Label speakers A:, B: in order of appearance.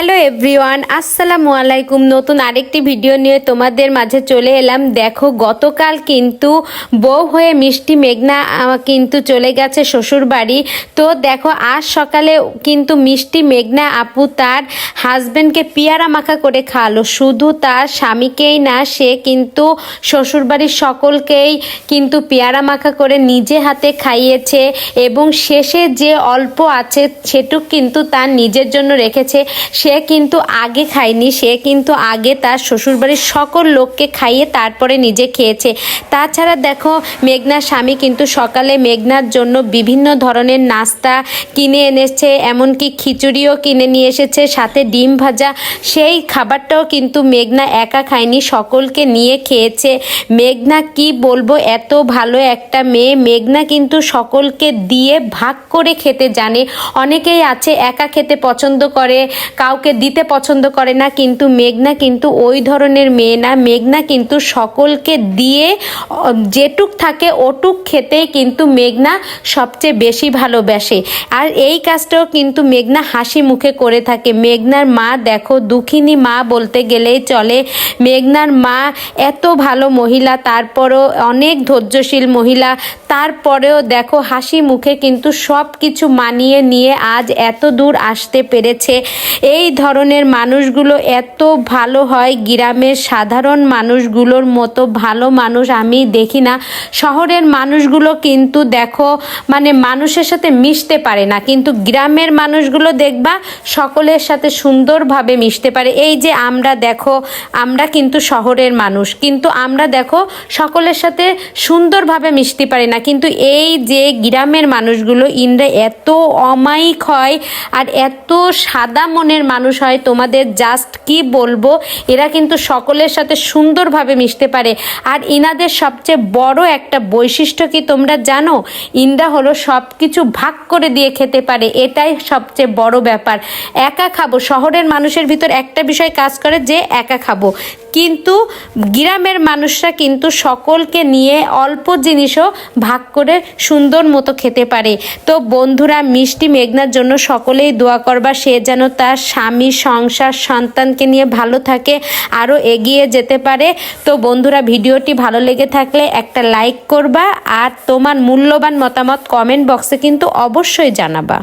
A: Hello everyone, আসসালামু আলাইকুম। নতুন আরেকটি ভিডিও নিয়ে তোমাদের মাঝে চলে এলাম। দেখো, গতকাল কিন্তু বউ হয়ে মিষ্টি মেঘনা কিন্তু চলে গেছে শ্বশুর বাড়ি তো দেখো, আজ সকালে কিন্তু মিষ্টি মেঘনা আপু তার হাজব্যান্ডকে পিয়ারা মাখা করে খাওয়ালো। শুধু তার স্বামীকেই না, সে কিন্তু শ্বশুরবাড়ির সকলকেই কিন্তু পেয়ারা মাখা করে নিজে হাতে খাইয়েছে এবং শেষে যে অল্প আছে, সেটুক কিন্তু তার নিজের জন্য রেখেছে। সে কিন্তু আগে খায়নি, সে কিন্তু আগে তার শ্বশুরবাড়ির সকল লোককে খাইয়ে তারপরে নিজে খেয়েছে। তাছাড়া দেখো, মেঘনার স্বামী কিন্তু সকালে মেঘনার জন্য বিভিন্ন ধরনের নাস্তা কিনে এনেছে, এমনকি খিচুড়িও কিনে নিয়ে এসেছে, সাথে ডিম ভাজা। সেই খাবারটাও কিন্তু মেঘনা একা খায়নি, সকলকে নিয়ে খেয়েছে। মেঘনা কি বলব, এত ভালো একটা মেয়ে। মেঘনা কিন্তু সকলকে দিয়ে ভাগ করে খেতে জানে। অনেকেই আছে একা খেতে পছন্দ করে কাউকে দিতে পছন্দ করে না, কিন্তু মেঘনা কিন্তু ওই ধরনের মেয়ে না। মেঘনা কিন্তু সকলকে দিয়ে যেটুক থাকে ওটুক খেতেই কিন্তু মেঘনা সবচেয়ে বেশি ভালোবাসে। আর এই কাজটাও কিন্তু মেঘনা হাসি মুখে করে থাকে। মেঘনার মা দেখো, দুঃখিনী মা বলতে গেলেই চলে। মেঘনার মা এত ভালো মহিলা, তারপরও অনেক ধৈর্যশীল মহিলা। তারপরেও দেখো, হাসি মুখে কিন্তু সব কিছু মানিয়ে নিয়ে আজ এত দূর আসতে পেরেছে। এই ধরনের মানুষগুলো এত ভালো হয়, গ্রামের সাধারণ মানুষগুলোর মতো ভালো মানুষ আমি দেখি না। শহরের মানুষগুলো কিন্তু দেখো মানে মানুষের সাথে মিশতে পারে না, কিন্তু গ্রামের মানুষগুলো দেখবা সকলের সাথে সুন্দরভাবে মিশতে পারে। এই যে আমরা দেখো, আমরা কিন্তু শহরের মানুষ, কিন্তু আমরা দেখো সকলের সাথে সুন্দরভাবে মিশতে পারি না। কিন্তু এই যে গ্রামের মানুষগুলো ইন্দ্রা এত অমায়িক হয় আর এত সাদা মনের মানুষ হয়, তোমাদের জাস্ট কি বলব? এরা কিন্তু সকলের সাথে সুন্দরভাবে মিশতে পারে। আর ইনাদের সবচেয়ে বড় একটা বৈশিষ্ট্য কি তোমরা জানো? ইনরা হলো সব কিছু ভাগ করে দিয়ে খেতে পারে, এটাই সবচেয়ে বড় ব্যাপার। একা খাব, শহরের মানুষের ভিতর একটা বিষয় কাজ করে যে একা খাব। কিন্তু গ্রামের মানুষরা কিন্তু সকলকে নিয়ে অল্প জিনিসও ভাগ করে সুন্দর মতো খেতে পারে। তো বন্ধুরা, মিষ্টি মেঘনার জন্য সকলেই দোয়া করবা, সে যেন তার স্বামী, সংসার, সন্তানকে নিয়ে ভালো থাকে, আরও এগিয়ে যেতে পারে। তো বন্ধুরা, ভিডিওটি ভালো লেগে থাকলে একটা লাইক করবা আর তোমার মূল্যবান মতামত কমেন্ট বক্সে কিন্তু অবশ্যই জানাবা।